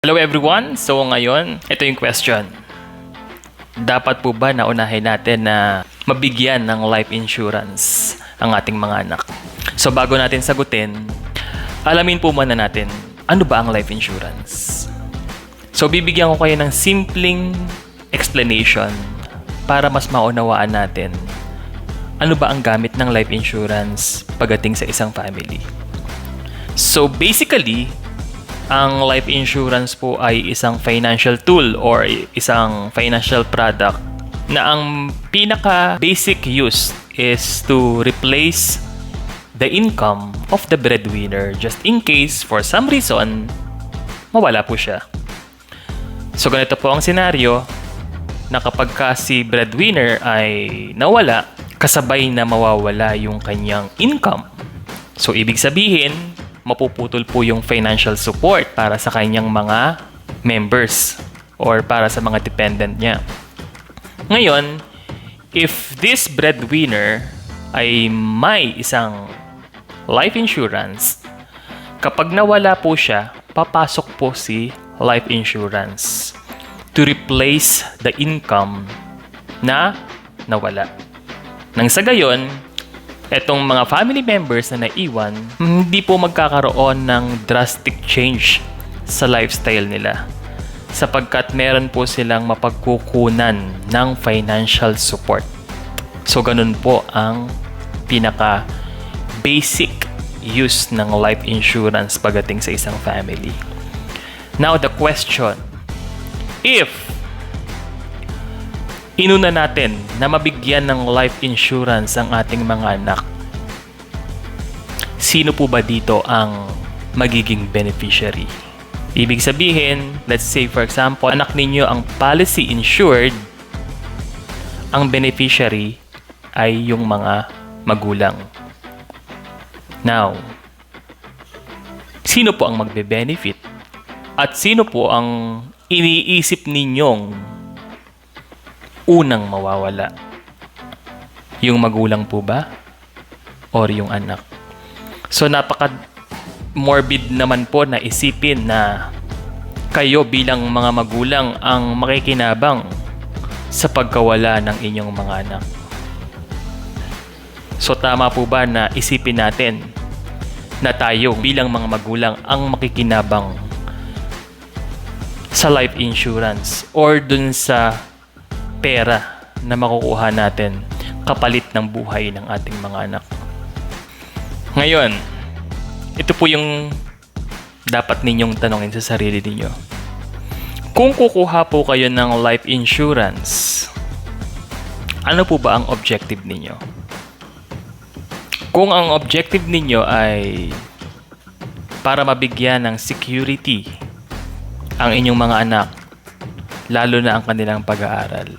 Hello everyone! So ngayon, ito yung question. Dapat po ba naunahin natin na mabigyan ng life insurance ang ating mga anak? So bago natin sagutin, alamin po muna natin, ano ba ang life insurance? So bibigyan ko kayo ng simpleng explanation para mas maunawaan natin ano ba ang gamit ng life insurance pagdating sa isang family. So basically, ang life insurance po ay isang financial tool or isang financial product na ang pinaka basic use is to replace the income of the breadwinner just in case for some reason mawala po siya. So ganito po ang senaryo na kapag ka si breadwinner ay nawala, kasabay na mawawala yung kanyang income. So ibig sabihin, mapuputol po yung financial support para sa kanyang mga members or para sa mga dependent niya. Ngayon, if this breadwinner ay may isang life insurance, kapag nawala po siya, papasok po si life insurance to replace the income na nawala. Nang sa gayon, etong mga family members na naiwan, hindi po magkakaroon ng drastic change sa lifestyle nila sapagkat meron po silang mapagkukunan ng financial support. So ganun po ang pinaka basic use ng life insurance pagdating sa isang family. Now the question, if inuna natin na mabigyan ng life insurance ang ating mga anak, sino po ba dito ang magiging beneficiary? Ibig sabihin, let's say for example, anak ninyo ang policy insured, ang beneficiary ay yung mga magulang. Now, sino po ang magbe-benefit? At sino po ang iniisip ninyong unang mawawala? Yung magulang po ba? Or yung anak? So napaka morbid naman po na isipin na kayo bilang mga magulang ang makikinabang sa pagkawala ng inyong mga anak. So tama po ba na isipin natin na tayo bilang mga magulang ang makikinabang sa life insurance or dun sa pera na makukuha natin kapalit ng buhay ng ating mga anak. Ngayon, ito po yung dapat ninyong tanongin sa sarili ninyo. Kung kukuha po kayo ng life insurance, ano po ba ang objective ninyo? Kung ang objective ninyo ay para mabigyan ng security ang inyong mga anak, lalo na ang kanilang pag-aaral.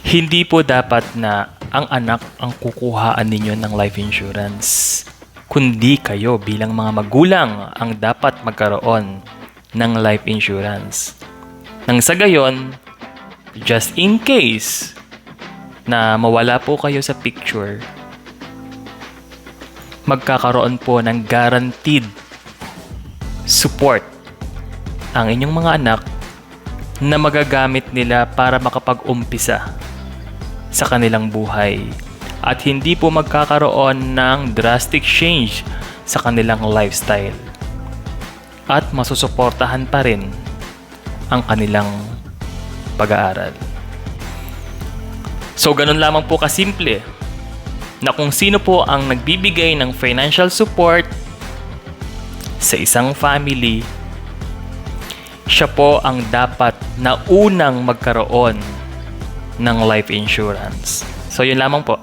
Hindi po dapat na ang anak ang kukuhaan ninyo ng life insurance, kundi kayo bilang mga magulang ang dapat magkaroon ng life insurance. Nang sa gayon, just in case na mawala po kayo sa picture, magkakaroon po ng guaranteed support ang inyong mga anak na magagamit nila para makapag-umpisa sa kanilang buhay at hindi po magkakaroon ng drastic change sa kanilang lifestyle at masusuportahan pa rin ang kanilang pag-aaral. So ganun lamang po kasimple na kung sino po ang nagbibigay ng financial support sa isang family, siya po ang dapat na unang magkaroon ng life insurance. So yun lamang po.